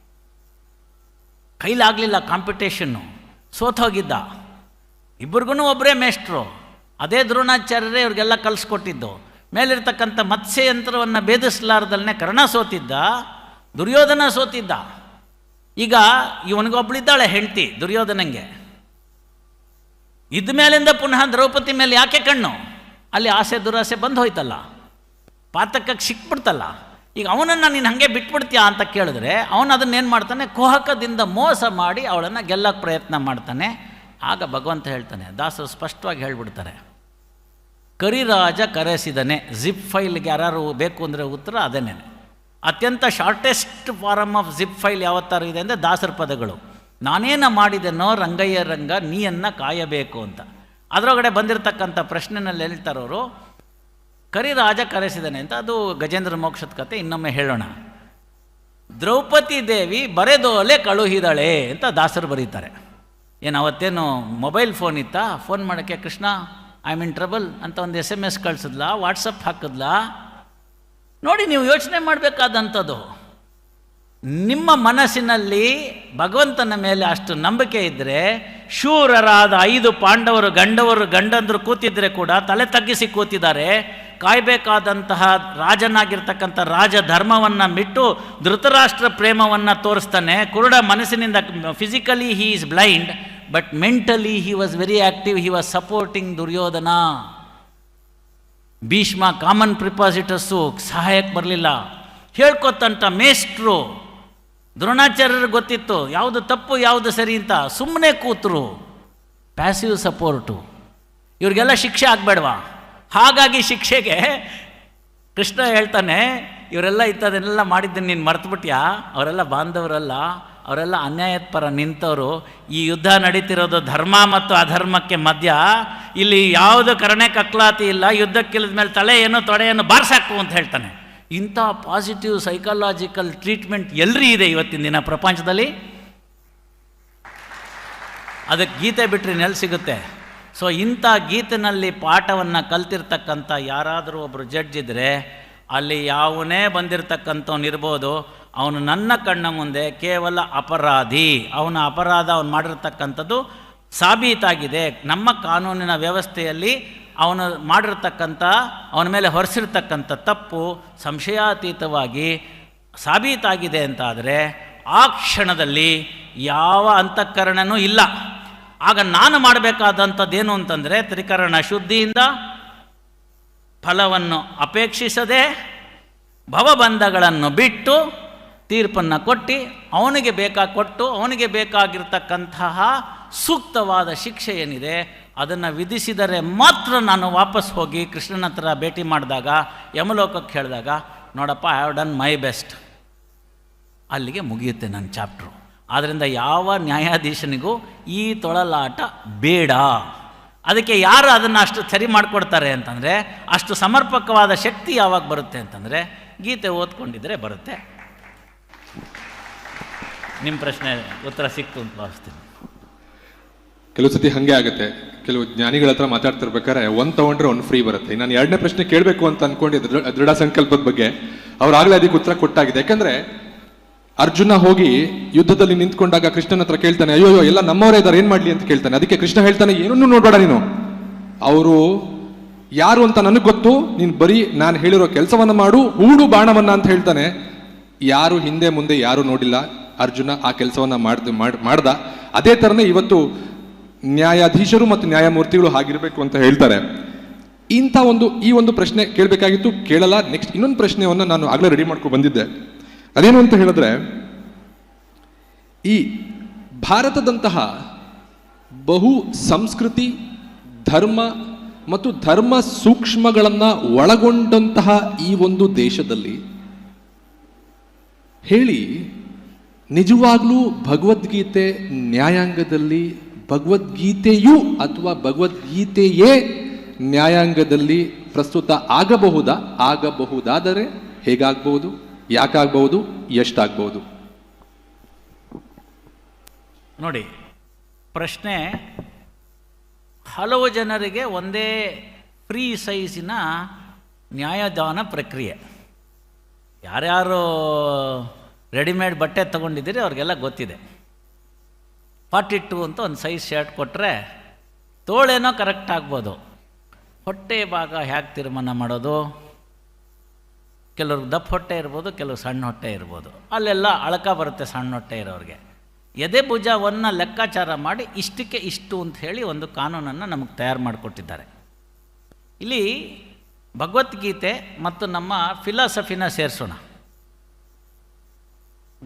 ಕೈಲಾಗಲಿಲ್ಲ ಕಾಂಪಿಟೇಷನ್ನು. ಸೋತೋಗಿದ್ದ ಇಬ್ಬರಿಗೂ ಒಬ್ಬರೇ ಮೇಷ್ಟ್ರು. ಅದೇ ದ್ರೋಣಾಚಾರ್ಯರೇ ಇವ್ರಿಗೆಲ್ಲ ಕಲಿಸ್ಕೊಟ್ಟಿದ್ದು. ಮೇಲಿರ್ತಕ್ಕಂಥ ಮತ್ಸ್ಯಯಂತ್ರವನ್ನು ಭೇದಿಸಲಾರ್ದಲ್ಲೇ ಕರ್ಣ ಸೋತಿದ್ದ, ದುರ್ಯೋಧನ ಸೋತಿದ್ದ. ಈಗ ಇವನಿಗೊಬ್ಳಿದ್ದಾಳೆ ಹೆಂಡತಿ, ದುರ್ಯೋಧನಂಗೆ. ಇದ್ದ ಮೇಲಿಂದ ಪುನಃ ದ್ರೌಪದಿ ಮೇಲೆ ಯಾಕೆ ಕಣ್ಣು? ಅಲ್ಲಿ ಆಸೆ ದುರಾಸೆ ಬಂದು ಹೋಯ್ತಲ್ಲ. ಪಾತಕಕ್ಕೆ ಸಿಕ್ಬಿಡ್ತಲ್ಲ. ಈಗ ಅವನನ್ನು ನೀನು ಹಾಗೆ ಬಿಟ್ಬಿಡ್ತೀಯಾ ಅಂತ ಕೇಳಿದ್ರೆ, ಅವನು ಅದನ್ನೇನು ಮಾಡ್ತಾನೆ? ಕುಹಕದಿಂದ ಮೋಸ ಮಾಡಿ ಅವಳನ್ನು ಗೆಲ್ಲಕ್ಕೆ ಪ್ರಯತ್ನ ಮಾಡ್ತಾನೆ. ಆಗ ಭಗವಂತ ಹೇಳ್ತಾನೆ, ದಾಸರು ಸ್ಪಷ್ಟವಾಗಿ ಹೇಳ್ಬಿಡ್ತಾರೆ. ಕರಿರಾಜ ಕರೆಸಿದನೆ. ಜಿಪ್ ಫೈಲ್ಗೆ ಯಾರು ಬೇಕು ಅಂದರೆ ಉತ್ತರ ಅದನ್ನೇ ಅತ್ಯಂತ shortest form of zip file ಯಾವತ್ತಾರು ಇದೆ ಅಂದರೆ ದಾಸರ ಪದಗಳು. ನಾನೇನ ಮಾಡಿದೆನೋ ರಂಗಯ್ಯ ರಂಗ, ನೀಯನ್ನ ಕಾಯಬೇಕು ಅಂತ. ಅದರೊಳಗಡೆ ಬಂದಿರತಕ್ಕಂಥ ಪ್ರಶ್ನೆನಲ್ಲಿ ಹೇಳ್ತಾರವರು ಕರಿರಾಜ ಕರೆಸಿದನೆ ಅಂತ. ಅದು ಗಜೇಂದ್ರ ಮೋಕ್ಷದ ಕತೆ, ಇನ್ನೊಮ್ಮೆ ಹೇಳೋಣ. ದ್ರೌಪದಿ ದೇವಿ ಬರೆದೋಲೆ ಕಳುಹಿದಳೆ ಅಂತ ದಾಸರು ಬರೀತಾರೆ. ಏನು ಅವತ್ತೇನು ಮೊಬೈಲ್ ಫೋನ್ ಇತ್ತಾ? ಫೋನ್ ಮಾಡೋಕ್ಕೆ ಕೃಷ್ಣ ಐ ಮೀನ್ ಟ್ರಬಲ್ ಅಂತ ಒಂದು ಎಸ್ ಎಂ ಎಸ್ ಕಳಿಸಿದ್ಲಾ ವಾಟ್ಸಪ್ ಹಾಕಿದ್ಲಾ? ನೋಡಿ ನೀವು ಯೋಚನೆ ಮಾಡಬೇಕಾದಂಥದ್ದು. ನಿಮ್ಮ ಮನಸ್ಸಿನಲ್ಲಿ ಭಗವಂತನ ಮೇಲೆ ಅಷ್ಟು ನಂಬಿಕೆ ಇದ್ದರೆ ಶೂರರಾದ ಐದು ಪಾಂಡವರು, ಗಂಡವರು, ಗಂಡಂದರು ಕೂತಿದ್ರೆ ಕೂಡ ತಲೆ ತಗ್ಗಿಸಿ ಕೂತಿದ್ದಾರೆ. ಕಾಯಬೇಕಾದಂತಹ ರಾಜನಾಗಿರ್ತಕ್ಕಂಥ ರಾಜ ಧರ್ಮವನ್ನು ಬಿಟ್ಟು ಧೃತರಾಷ್ಟ್ರ ಪ್ರೇಮವನ್ನು ತೋರಿಸ್ತಾನೆ. ಕುರುಡ ಮನಸ್ಸಿನಿಂದ physically he is blind but mentally he was very active he was supporting Duryodhana Bhishma common ಪ್ರಿಪಾಸಿಟರ್ಸು ಸಹಾಯಕ್ಕೆ ಬರಲಿಲ್ಲ ಹೇಳ್ಕೊತಂತ ಮೇಷ್ಟ್ರು ದ್ರೋಣಾಚಾರ್ಯರು ಗೊತ್ತಿತ್ತು, ಯಾವುದು ತಪ್ಪು, ಯಾವುದು ಸರಿ ಅಂತ ಸುಮ್ಮನೆ ಕೂತರು. ಪ್ಯಾಸಿವ್ ಸಪೋರ್ಟು ಇವ್ರಿಗೆಲ್ಲ ಶಿಕ್ಷೆ ಆಗಬೇಡವಾ? ಹಾಗಾಗಿ ಶಿಕ್ಷೆಗೆ ಕೃಷ್ಣ ಹೇಳ್ತಾನೆ ಇವರೆಲ್ಲ ಇತ್ತದನ್ನೆಲ್ಲ ಮಾಡಿದ್ದನ್ನು ನೀನು ಮರ್ತುಬಿಟ್ಯಾ? ಅವರೆಲ್ಲ ಬಾಂಧವರಲ್ಲ, ಅವರೆಲ್ಲ ಅನ್ಯಾಯದ ಪರ ನಿಂತವರು. ಈ ಯುದ್ಧ ನಡೀತಿರೋದು ಧರ್ಮ ಮತ್ತು ಅಧರ್ಮಕ್ಕೆ ಮಧ್ಯ. ಇಲ್ಲಿ ಯಾವುದು ಕರಣೆ ಕಕ್ಲಾತಿ ಇಲ್ಲ ಯುದ್ಧಕ್ಕಿಳಿದ ಮೇಲೆ ತಲೆ ಏನು ತೊಡೆಯನ್ನು ಬಾರಿಸಾಕು ಅಂತ ಹೇಳ್ತಾನೆ. ಇಂಥ ಪಾಸಿಟಿವ್ ಸೈಕಾಲಜಿಕಲ್ ಟ್ರೀಟ್ಮೆಂಟ್ ಎಲ್ರಿ ಇದೆ ಇವತ್ತಿನ ದಿನ ಪ್ರಪಂಚದಲ್ಲಿ? ಅದಕ್ಕೆ ಗೀತೆ ಬಿಟ್ಟರೆ ನೆಲೆ ಸಿಗುತ್ತೆ. ಸೊ ಇಂಥ ಗೀತಿನಲ್ಲಿ ಪಾಠವನ್ನು ಕಲ್ತಿರ್ತಕ್ಕಂಥ ಯಾರಾದರೂ ಒಬ್ಬರು ಜಡ್ಜ್ ಇದ್ದರೆ ಅಲ್ಲಿ ಯಾವನೇ ಬಂದಿರತಕ್ಕಂಥವ್ನು ಇರ್ಬೋದು, ಅವನು ನನ್ನ ಕಣ್ಣ ಮುಂದೆ ಕೇವಲ ಅಪರಾಧಿ. ಅವನ ಅಪರಾಧ ಅವನು ಮಾಡಿರ್ತಕ್ಕಂಥದ್ದು ಸಾಬೀತಾಗಿದೆ. ನಮ್ಮ ಕಾನೂನಿನ ವ್ಯವಸ್ಥೆಯಲ್ಲಿ ಅವನು ಮಾಡಿರ್ತಕ್ಕಂಥ, ಅವನ ಮೇಲೆ ಹೊರಿಸಿರ್ತಕ್ಕಂಥ ತಪ್ಪು ಸಂಶಯಾತೀತವಾಗಿ ಸಾಬೀತಾಗಿದೆ ಅಂತಾದರೆ, ಆ ಕ್ಷಣದಲ್ಲಿ ಯಾವ ಅಂತಃಕರಣನೂ ಇಲ್ಲ. ಆಗ ನಾನು ಮಾಡಬೇಕಾದಂಥದ್ದೇನು ಅಂತಂದರೆ, ತ್ರಿಕರಣ ಶುದ್ಧಿಯಿಂದ ಫಲವನ್ನು ಅಪೇಕ್ಷಿಸದೆ ಭವಬಂಧಗಳನ್ನು ಬಿಟ್ಟು ತೀರ್ಪನ್ನು ಕೊಟ್ಟು ಅವನಿಗೆ ಬೇಕಾ ಕೊಟ್ಟು ಅವನಿಗೆ ಬೇಕಾಗಿರ್ತಕ್ಕಂತಹ ಸೂಕ್ತವಾದ ಶಿಕ್ಷೆ ಏನಿದೆ ಅದನ್ನು ವಿಧಿಸಿದರೆ ಮಾತ್ರ ನಾನು ವಾಪಸ್ ಹೋಗಿ ಕೃಷ್ಣನ ಹತ್ರ ಭೇಟಿ ಮಾಡಿದಾಗ, ಯಮಲೋಕಕ್ಕೆ ಹೇಳಿದಾಗ, ನೋಡಪ್ಪ I have done my best ಅಲ್ಲಿಗೆ ಮುಗಿಯುತ್ತೆ ನನ್ನ ಚಾಪ್ಟ್ರು ಆದ್ದರಿಂದ ಯಾವ ನ್ಯಾಯಾಧೀಶನಿಗೂ ಈ ತೊಳಲಾಟ ಬೇಡ. ಅದಕ್ಕೆ ಯಾರು ಅದನ್ನು ಅಷ್ಟು ಸರಿ ಮಾಡಿಕೊಡ್ತಾರೆ ಅಂತಂದರೆ, ಅಷ್ಟು ಸಮರ್ಪಕವಾದ ಶಕ್ತಿ ಯಾವಾಗ ಬರುತ್ತೆ ಅಂತಂದರೆ, ಗೀತೆ ಓದ್ಕೊಂಡಿದ್ರೆ ಬರುತ್ತೆ. ನಿಮ್ಮ ಪ್ರಶ್ನೆ ಉತ್ತರ ಸಿಕ್ತು ಅಂತ ಭಾವಿಸ್ತೀನಿ. ಕೆಲವು ಸತಿ ಹಾಗೆ ಆಗುತ್ತೆ. ಕೆಲವು ಜ್ಞಾನಿಗಳ ಹತ್ರ ಮಾತಾಡ್ತಿರ್ಬೇಕಾದ್ರೆ ಒಂದು ತೊಗೊಂಡ್ರೆ ಒಂದು ಫ್ರೀ ಬರುತ್ತೆ. ನಾನು ಎರಡನೇ ಪ್ರಶ್ನೆ ಕೇಳಬೇಕು ಅಂತ ದೃಢ- ದೃಢ ಸಂಕಲ್ಪದ ಬಗ್ಗೆ. ಅವ್ರು ಆಗಲೇ ಅದಕ್ಕೆ ಉತ್ತರ ಕೊಟ್ಟಾಗಿದೆ. ಯಾಕಂದ್ರೆ ಅರ್ಜುನ ಹೋಗಿ ಯುದ್ಧದಲ್ಲಿ ನಿಂತ್ಕೊಂಡಾಗ ಕೃಷ್ಣನ ಹತ್ರ ಕೇಳ್ತಾನೆ, ಅಯ್ಯೋ ಅಯ್ಯೋ, ಎಲ್ಲ ನಮ್ಮವರೇ ಇದ್ದಾರೆ, ಏನ್ ಮಾಡ್ಲಿ? ಅಂತ ಕೇಳ್ತಾನೆ. ಅದಕ್ಕೆ ಕೃಷ್ಣ ಹೇಳ್ತಾನೆ, ಏನನ್ನೂ ನೋಡ್ಬೇಡ ನೀನು? ಅವರು, ಯಾರು ಅಂತ ನನಗೆ ಗೊತ್ತು, ನೀನು ಬರೀ ನಾನು ಹೇಳಿರೋ ಕೆಲಸವನ್ನ ಮಾಡು, ಹೂಡು ಬಾಣವನ್ನ ಅಂತ ಹೇಳ್ತಾನೆ. ಯಾರು ಹಿಂದೆ ಮುಂದೆ ಯಾರು ನೋಡಿಲ್ಲ. ಅರ್ಜುನ ಆ ಕೆಲಸವನ್ನ ಮಾಡ್ದ, ಮಾಡ್- ಮಾಡ್ದ. ಅದೇ ತರನೇ ಇವತ್ತು ನ್ಯಾಯಾಧೀಶರು ಮತ್ತು ನ್ಯಾಯಮೂರ್ತಿಗಳು ಹಾಗಿರಬೇಕು ಅಂತ ಹೇಳ್ತಾರೆ. ಇಂಥ ಒಂದು, ಈ ಒಂದು ಪ್ರಶ್ನೆ ಕೇಳಬೇಕಾಗಿತ್ತು, ಕೇಳಲ್ಲ. ನೆಕ್ಸ್ಟ್ ಇನ್ನೊಂದು ಪ್ರಶ್ನೆಯನ್ನು ನಾನು ಆಗಲೇ ರೆಡಿ ಮಾಡ್ಕೊಂಡು ಬಂದಿದ್ದೆ. ಅದೇನು ಅಂತ ಹೇಳಿದ್ರೆ, ಈ ಭಾರತದಂತಹ ಬಹು ಸಂಸ್ಕೃತಿ, ಧರ್ಮ ಮತ್ತು ಧರ್ಮ ಸೂಕ್ಷ್ಮಗಳನ್ನು ಒಳಗೊಂಡಂತಹ ಈ ಒಂದು ದೇಶದಲ್ಲಿ ಹೇಳಿ ನಿಜವಾಗ್ಲೂ ಭಗವದ್ಗೀತೆ ನ್ಯಾಯಾಂಗದಲ್ಲಿ, ಭಗವದ್ಗೀತೆಯು ಅಥವಾ ಭಗವದ್ಗೀತೆಯೇ ನ್ಯಾಯಾಂಗದಲ್ಲಿ ಪ್ರಸ್ತುತ ಆಗಬಹುದಾ? ಆಗಬಹುದಾದರೆ ಹೇಗಾಗಬಹುದು? ಯಾಕಾಗಬಹುದು? ಎಷ್ಟಾಗಬಹುದು? ನೋಡಿ, ಪ್ರಶ್ನೆ, ಹಲವು ಜನರಿಗೆ ಒಂದೇ ಫ್ರೀ ಸೈಜಿನ ನ್ಯಾಯದಾನ ಪ್ರಕ್ರಿಯೆ. ಯಾರ್ಯಾರು ರೆಡಿಮೇಡ್ ಬಟ್ಟೆ ತೊಗೊಂಡಿದ್ದೀರಿ ಅವ್ರಿಗೆಲ್ಲ ಗೊತ್ತಿದೆ. ಫಾರ್ಟಿ ಟು ಅಂತ ಒಂದು ಸೈಜ್ ಶರ್ಟ್ ಕೊಟ್ಟರೆ ತೋಳೇನೋ ಕರೆಕ್ಟ್ ಆಗ್ಬೋದು. ಹೊಟ್ಟೆ ಭಾಗ ಹೇಗೆ ತೀರ್ಮಾನ ಮಾಡೋದು? ಕೆಲವ್ರಿಗೆ ದಪ್ಪ ಹೊಟ್ಟೆ ಇರ್ಬೋದು ಕೆಲವು ಸಣ್ಣ ಹೊಟ್ಟೆ ಇರ್ಬೋದು. ಅಲ್ಲೆಲ್ಲ ಅಳಕ ಬರುತ್ತೆ ಸಣ್ಣ ಹೊಟ್ಟೆ ಇರೋರಿಗೆ. ಎದೆ ಭುಜವನ್ನು ಲೆಕ್ಕಾಚಾರ ಮಾಡಿ ಇಷ್ಟಕ್ಕೆ ಇಷ್ಟು ಅಂತ ಹೇಳಿ ಒಂದು ಕಾನೂನನ್ನು ನಮಗೆ ತಯಾರು ಮಾಡಿಕೊಟ್ಟಿದ್ದಾರೆ. ಇಲ್ಲಿ ಭಗವದ್ಗೀತೆ ಮತ್ತು ನಮ್ಮ ಫಿಲಾಸಫಿನ ಸೇರಿಸೋಣ.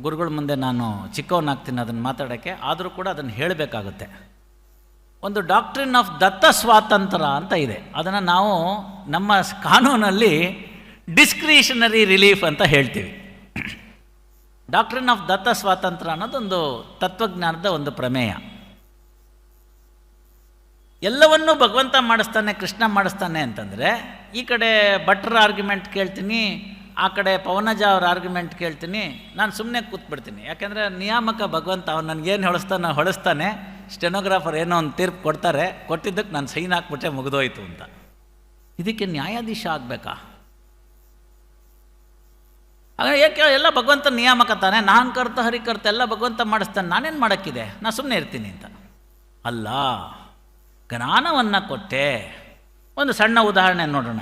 ಗುರುಗಳ ಮುಂದೆ ನಾನು ಚಿಕ್ಕವನಾಗ್ತೀನಿ ಅದನ್ನು ಮಾತಾಡೋಕ್ಕೆ, ಆದರೂ ಕೂಡ ಅದನ್ನು ಹೇಳಬೇಕಾಗುತ್ತೆ. ಒಂದು ಡಾಕ್ಟ್ರಿನ್ ಆಫ್ ದತ್ತ ಸ್ವಾತಂತ್ರ್ಯ ಅಂತ ಇದೆ. ಅದನ್ನು ನಾವು ನಮ್ಮ ಕಾನೂನಲ್ಲಿ ಡಿಸ್ಕ್ರಿಷನರಿ ರಿಲೀಫ್ ಅಂತ ಹೇಳ್ತೀವಿ. ಡಾಕ್ಟ್ರಿನ್ ಆಫ್ ದತ್ತ ಸ್ವಾತಂತ್ರ್ಯ ಅನ್ನೋದೊಂದು ತತ್ವಜ್ಞಾನದ ಒಂದು ಪ್ರಮೇಯ. ಎಲ್ಲವನ್ನೂ ಭಗವಂತ ಮಾಡಿಸ್ತಾನೆ, ಕೃಷ್ಣ ಮಾಡಿಸ್ತಾನೆ ಅಂತಂದರೆ, ಈ ಕಡೆ ಭಟ್ರ ಆರ್ಗ್ಯುಮೆಂಟ್ ಕೇಳ್ತೀನಿ, ಆ ಕಡೆ ಪವನಜ ಅವ್ರ ಆರ್ಗ್ಯುಮೆಂಟ್ ಕೇಳ್ತೀನಿ, ನಾನು ಸುಮ್ಮನೆ ಕೂತ್ಬಿಡ್ತೀನಿ. ಯಾಕೆಂದರೆ ನಿಯಾಮಕ ಭಗವಂತ ಅವ್ನು ನನಗೇನು ಹೊಳಿಸ್ತಾನೆ ಹೊಳಸ್ತಾನೆ ಸ್ಟೆನೋಗ್ರಾಫರ್ ಏನೋ ಒಂದು ತೀರ್ಪು ಕೊಡ್ತಾರೆ ಕೊಟ್ಟಿದ್ದಕ್ಕೆ ನಾನು ಸೈನ್ ಹಾಕ್ಬಿಟ್ಟೆ ಮುಗಿದೋಯ್ತು ಅಂತ. ಇದಕ್ಕೆ ನ್ಯಾಯಾಧೀಶ ಆಗಬೇಕಾ? ಹಾಗಾಗಿ ಏಕೆ ಎಲ್ಲ ಭಗವಂತ ನಿಯಾಮಕ ತಾನೆ? ನಾನು ಕರ್ತ, ಹರಿ ಕರ್ತ, ಎಲ್ಲ ಭಗವಂತ ಮಾಡಿಸ್ತಾನೆ. ನಾನೇನು ಮಾಡೋಕ್ಕಿದೆ? ನಾನು ಸುಮ್ಮನೆ ಇರ್ತೀನಿ ಅಂತ. ಅಲ್ಲ, ಜ್ಞಾನವನ್ನು ಕೊಟ್ಟೆ. ಒಂದು ಸಣ್ಣ ಉದಾಹರಣೆ ನೋಡೋಣ.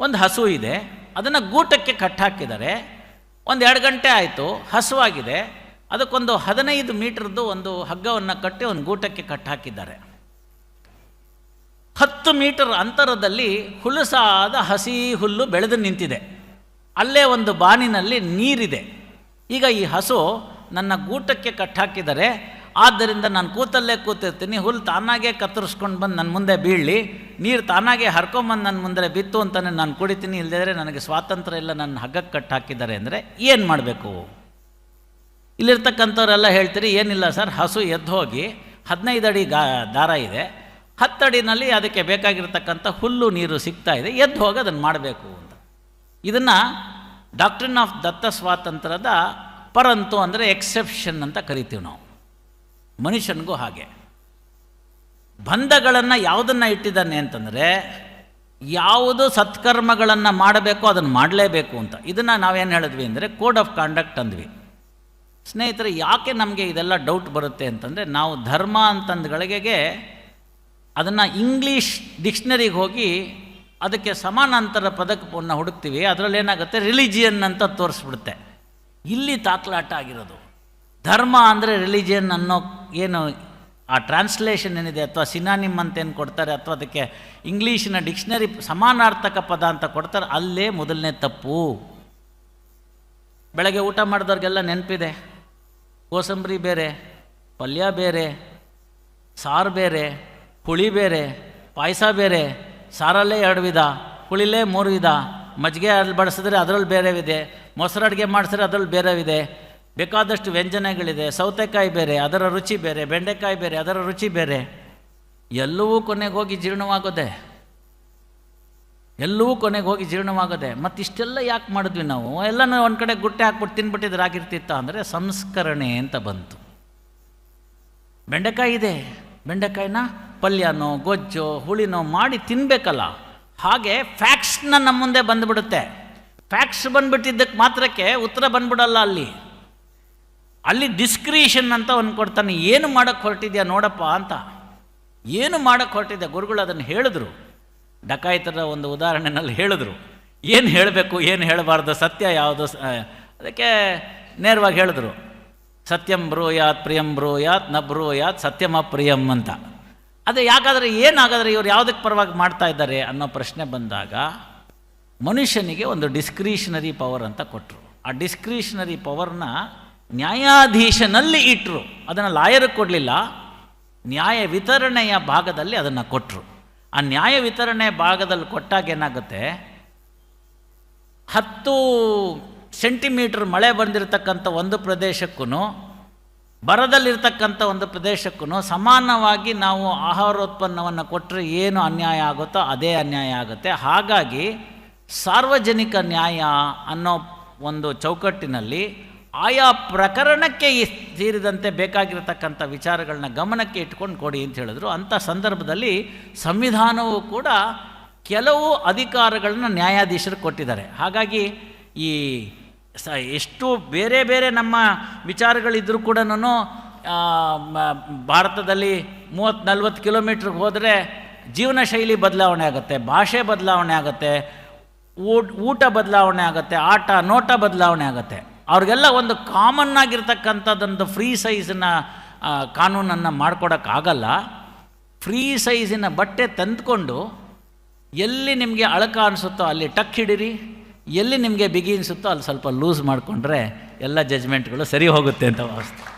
ಒಂದು ಹಸು ಇದೆ. ಅದನ್ನು ಗೂಟಕ್ಕೆ ಕಟ್ಟಾಕಿದ್ದಾರೆ ಒಂದು ಎರಡು ಗಂಟೆ ಆಯಿತು, ಹಸುವಾಗಿದೆ. ಅದಕ್ಕೊಂದು ಹದಿನೈದು ಮೀಟ್ರದ್ದು ಒಂದು ಹಗ್ಗವನ್ನು ಕಟ್ಟಿ ಒಂದು ಗೂಟಕ್ಕೆ ಕಟ್ಟಾಕಿದ್ದಾರೆ ಹತ್ತು ಮೀಟರ್ ಅಂತರದಲ್ಲಿ ಹುಲಸಾದ ಹಸಿ ಹುಲ್ಲು ಬೆಳೆದು ನಿಂತಿದೆ. ಅಲ್ಲೇ ಒಂದು ಬಾನಿನಲ್ಲಿ ನೀರಿದೆ. ಈಗ ಈ ಹಸು ನನ್ನ ಗೂಟಕ್ಕೆ ಕಟ್ಟಾಕಿದರೆ ಆದ್ದರಿಂದ ನಾನು ಕೂತಲ್ಲೇ ಕೂತಿರ್ತೀನಿ ಹುಲ್ಲು ತಾನಾಗೆ ಕತ್ತರಿಸ್ಕೊಂಡು ಬಂದು ನನ್ನ ಮುಂದೆ ಬೀಳಲಿ, ನೀರು ತಾನಾಗೆ ಹರ್ಕೊಂಬಂದು ನನ್ನ ಮುಂದೆ ಬಿತ್ತು ಅಂತಲೇ ನಾನು ಕುಡಿತೀನಿ ಇಲ್ಲದಿದ್ದರೆ ನನಗೆ ಸ್ವಾತಂತ್ರ್ಯ ಇಲ್ಲ ನನ್ನ ಹಗ್ಗಕ್ಕೆ ಕಟ್ಟಾಕಿದ್ದಾರೆ ಅಂದರೆ ಏನು ಮಾಡಬೇಕು? ಇಲ್ಲಿರ್ತಕ್ಕಂಥವರೆಲ್ಲ ಹೇಳ್ತೀರಿ, ಏನಿಲ್ಲ ಸರ್, ಹಸು ಎದ್ದು ಹೋಗಿ ಹದಿನೈದು ಅಡಿ ಗಾ, ದಾರ ಇದೆ. ಹತ್ತಡಿನಲ್ಲಿ ಅದಕ್ಕೆ ಬೇಕಾಗಿರ್ತಕ್ಕಂಥ ಹುಲ್ಲು, ನೀರು ಸಿಗ್ತಾ ಇದೆ, ಎದ್ದು ಹೋಗಿ ಅದನ್ನು ಮಾಡಬೇಕು ಇದನ್ನು ಡಾಕ್ಟ್ರಿನ್ ಆಫ್ ದತ್ತ ಸ್ವಾತಂತ್ರ್ಯದ ಪರಂತು ಅಂದರೆ ಎಕ್ಸೆಪ್ಷನ್ ಅಂತ ಕರಿತೀವಿ ನಾವು. ಮನುಷ್ಯನಿಗೂ ಹಾಗೆ. ಬಂಧಗಳನ್ನು ಯಾವುದನ್ನು ಇಟ್ಟಿದ್ದಾನೆ ಅಂತಂದರೆ ಯಾವುದು ಸತ್ಕರ್ಮಗಳನ್ನು ಮಾಡಬೇಕು ಅದನ್ನು ಮಾಡಲೇಬೇಕು ಅಂತ. ಇದನ್ನು ನಾವೇನು ಹೇಳಿದ್ವಿ ಅಂದರೆ ಕೋಡ್ ಆಫ್ ಕಾಂಡಕ್ಟ್ ಅಂದ್ವಿ. ಸ್ನೇಹಿತರೆ, ಯಾಕೆ ನಮಗೆ ಇದೆಲ್ಲ ಡೌಟ್ ಬರುತ್ತೆ ಅಂತಂದರೆ ನಾವು ಧರ್ಮ ಅಂತಂದ್ಗಳಿಗೆ ಅದನ್ನು ಇಂಗ್ಲೀಷ್ ಡಿಕ್ಷ್ನರಿಗೆ ಹೋಗಿ ಅದಕ್ಕೆ ಸಮಾನಾಂತರ ಪದಕವನ್ನು ಹುಡುಕ್ತೀವಿ ಅದರಲ್ಲಿ ಏನಾಗುತ್ತೆ ರಿಲಿಜಿಯನ್ ಅಂತ ತೋರಿಸ್ಬಿಡುತ್ತೆ. ಇಲ್ಲಿ ತಾತ್ಲಾಟ ಆಗಿರೋದು. ಧರ್ಮ ಅಂದರೆ ರಿಲಿಜಿಯನ್ ಅನ್ನೋ ಏನು, ಆ ಟ್ರಾನ್ಸ್ಲೇಷನ್ ಏನಿದೆ ಅಥವಾ ಸಿನಾನಿಮ್ ಅಂತ ಏನು ಕೊಡ್ತಾರೆ, ಅಥವಾ ಅದಕ್ಕೆ ಇಂಗ್ಲೀಷಿನ ಡಿಕ್ಷನರಿ ಸಮಾನಾರ್ಥಕ ಪದ ಅಂತ ಕೊಡ್ತಾರೆ, ಅಲ್ಲೇ ಮೊದಲನೇ ತಪ್ಪು. ಬೆಳಗ್ಗೆ ಊಟ ಮಾಡಿದವ್ರಿಗೆಲ್ಲ ನೆನಪಿದೆ. ಕೋಸಂಬರಿ ಬೇರೆ, ಪಲ್ಯ ಬೇರೆ, ಸಾರು ಬೇರೆ ಹುಳಿ ಬೇರೆ, ಪಾಯಸ ಬೇರೆ ಸಾರಲ್ಲೇ ಎರಡು ವಿಧ ಹುಳಿಲೇ ಮೂರು ವಿಧ. ಮಜ್ಜಿಗೆ ಅಲ್ಲಿ ಬಡಿಸಿದ್ರೆ ಅದರಲ್ಲಿ ಬೇರೆ ಇದೆ ಮೊಸರು ಮಾಡಿಸಿದ್ರೆ ಅದರಲ್ಲಿ ಬೇರೆ ಇದೆ ಬೇಕಾದಷ್ಟು ವ್ಯಂಜನಗಳಿದೆ, ಸೌತೆಕಾಯಿ ಬೇರೆ, ಅದರ ರುಚಿ ಬೇರೆ, ಬೆಂಡೆಕಾಯಿ ಬೇರೆ, ಅದರ ರುಚಿ ಬೇರೆ. ಎಲ್ಲವೂ ಕೊನೆಗೆ ಹೋಗಿ ಜೀರ್ಣವಾಗೋದೆ. ಎಲ್ಲವೂ ಕೊನೆಗೆ ಹೋಗಿ ಜೀರ್ಣವಾಗೋದೆ. ಮತ್ತಿಷ್ಟೆಲ್ಲ ಯಾಕೆ ಮಾಡಿದ್ವಿ ನಾವು? ಎಲ್ಲನೂ ಒಂದು ಕಡೆ ಗುಟ್ಟೆ ಹಾಕ್ಬಿಟ್ಟು ತಿನ್ಬಿಟ್ಟಿದ್ರೆ ಆಗಿರ್ತಿತ್ತ ಅಂದರೆ ಸಂಸ್ಕರಣೆ ಅಂತ ಬಂತು. ಬೆಂಡೆಕಾಯಿ ಇದೆ. ಬೆಂಡೆಕಾಯಿನ ಪಲ್ಯನೋ, ಗೊಜ್ಜೋ, ಹುಳಿನೋ ಮಾಡಿ ತಿನ್ನಬೇಕಲ್ಲ ಹಾಗೆ ಫ್ಯಾಕ್ಟ್ಸ್ನ ನಮ್ಮ ಮುಂದೆ ಬಂದುಬಿಡುತ್ತೆ. ಫ್ಯಾಕ್ಸ್ ಬಂದುಬಿಟ್ಟಿದ್ದಕ್ಕೆ ಮಾತ್ರಕ್ಕೆ ಉತ್ತರ ಬಂದ್ಬಿಡಲ್ಲ ಅಲ್ಲಿ. ಅಲ್ಲಿ ಡಿಸ್ಕ್ರಿಷನ್ ಅಂತ ಒಂದು ಕೊಡ್ತಾನೆ, ಏನು ಮಾಡೋಕ್ಕೆ ಹೊರಟಿದ್ಯಾ ನೋಡಪ್ಪ ಅಂತ. ಏನು ಮಾಡೋಕ್ಕೆ ಹೊರಟಿದ್ಯಾ? ಗುರುಗಳು ಅದನ್ನು ಹೇಳಿದ್ರು. ಡಕಾಯಿತರ ಒಂದು ಉದಾಹರಣೆನಲ್ಲಿ ಹೇಳಿದ್ರು. ಏನು ಹೇಳಬೇಕು? ಏನು ಹೇಳಬಾರ್ದು? ಸತ್ಯ ಯಾವುದು? ಅದಕ್ಕೆ ನೇರವಾಗಿ ಹೇಳಿದ್ರು. ಸತ್ಯಂ ಬ್ರೂಯಾತ್ ಪ್ರಿಯಂ ಬ್ರೂಯಾತ್ನ ಬ್ರೂಯಾತ್ ಸತ್ಯಮ ಪ್ರಿಯಂ ಅಂತ. ಅದೇ ಯಾಕಾದರೆ ಏನಾಗಾದರೆ ಇವರು ಯಾವುದಕ್ಕೆ ಪರವಾಗಿ ಮಾಡ್ತಾ ಇದ್ದಾರೆ ಅನ್ನೋ ಪ್ರಶ್ನೆ ಬಂದಾಗ ಮನುಷ್ಯನಿಗೆ ಒಂದು ಡಿಸ್ಕ್ರಿಷನರಿ ಪವರ್ ಅಂತ ಕೊಟ್ಟರು ಆ ಡಿಸ್ಕ್ರಿಷನರಿ ಪವರ್ನ ನ್ಯಾಯಾಧೀಶನಲ್ಲಿ ಇಟ್ಟರು ಅದನ್ನು ಲಾಯರಿಗೆ ಕೊಡಲಿಲ್ಲ. ನ್ಯಾಯ ವಿತರಣೆಯ ಭಾಗದಲ್ಲಿ ಅದನ್ನು ಕೊಟ್ಟರು ಆ ನ್ಯಾಯ ವಿತರಣೆ ಭಾಗದಲ್ಲಿ ಕೊಟ್ಟಾಗ ಏನಾಗುತ್ತೆ? ಹತ್ತು ಸೆಂಟಿಮೀಟ್ರ್ ಮಳೆ ಬಂದಿರತಕ್ಕಂಥ ಒಂದು ಪ್ರದೇಶಕ್ಕೂ ಬರದಲ್ಲಿರ್ತಕ್ಕಂಥ ಒಂದು ಪ್ರದೇಶಕ್ಕೂ ಸಮಾನವಾಗಿ ನಾವು ಆಹಾರೋತ್ಪನ್ನವನ್ನು ಕೊಟ್ಟರೆ ಏನು ಅನ್ಯಾಯ ಆಗುತ್ತೋ ಅದೇ ಅನ್ಯಾಯ ಆಗುತ್ತೆ. ಹಾಗಾಗಿ ಸಾರ್ವಜನಿಕ ನ್ಯಾಯ ಅನ್ನೋ ಒಂದು ಚೌಕಟ್ಟಿನಲ್ಲಿ ಆಯಾ ಪ್ರಕರಣಕ್ಕೆ ಸೇರಿದಂತೆ ಬೇಕಾಗಿರತಕ್ಕಂಥ ವಿಚಾರಗಳನ್ನ ಗಮನಕ್ಕೆ ಇಟ್ಕೊಂಡು ಕೊಡಿ ಅಂತ ಹೇಳಿದ್ರು. ಅಂಥ ಸಂದರ್ಭದಲ್ಲಿ ಸಂವಿಧಾನವು ಕೂಡ ಕೆಲವು ಅಧಿಕಾರಗಳನ್ನು ನ್ಯಾಯಾಧೀಶರು ಕೊಟ್ಟಿದ್ದಾರೆ. ಹಾಗಾಗಿ ಈ ಸ, ಎಷ್ಟು ಬೇರೆ ಬೇರೆ ನಮ್ಮ ವಿಚಾರಗಳಿದ್ದರೂ ಕೂಡ ಭಾರತದಲ್ಲಿ ಮೂವತ್ತು ನಲ್ವತ್ತು ಕಿಲೋಮೀಟ್ರಿಗೆ ಹೋದರೆ ಜೀವನ ಶೈಲಿ ಬದಲಾವಣೆ ಆಗುತ್ತೆ, ಭಾಷೆ ಬದಲಾವಣೆ ಆಗುತ್ತೆ ಊಟ ಊಟ ಬದಲಾವಣೆ ಆಗುತ್ತೆ, ಆಟ, ನೋಟ ಬದಲಾವಣೆ ಆಗುತ್ತೆ. ಅವ್ರಿಗೆಲ್ಲ ಒಂದು ಕಾಮನ್ ಆಗಿರ್ತಕ್ಕಂಥದ್ದೊಂದು ಫ್ರೀ ಸೈಜಿನ ಕಾನೂನನ್ನು ಮಾಡ್ಕೊಡೋಕ್ಕಾಗಲ್ಲ. ಫ್ರೀ ಸೈಜಿನ ಬಟ್ಟೆ ತಂದುಕೊಂಡು ಎಲ್ಲಿ ನಿಮಗೆ ಅಳಕ ಅನಿಸುತ್ತೋ ಅಲ್ಲಿ ಟಕ್ ಹಿಡಿರಿ. ಎಲ್ಲಿ ನಿಮಗೆ ಬಿಗಿ ಅನಿಸುತ್ತೋ ಅಲ್ಲಿ ಸ್ವಲ್ಪ ಲೂಸ್ ಮಾಡಿಕೊಂಡ್ರೆ ಎಲ್ಲ ಜಜ್ಮೆಂಟ್ಗಳು ಸರಿ ಹೋಗುತ್ತೆ ಅಂತ ಭಾವಿಸ್ತೀನಿ.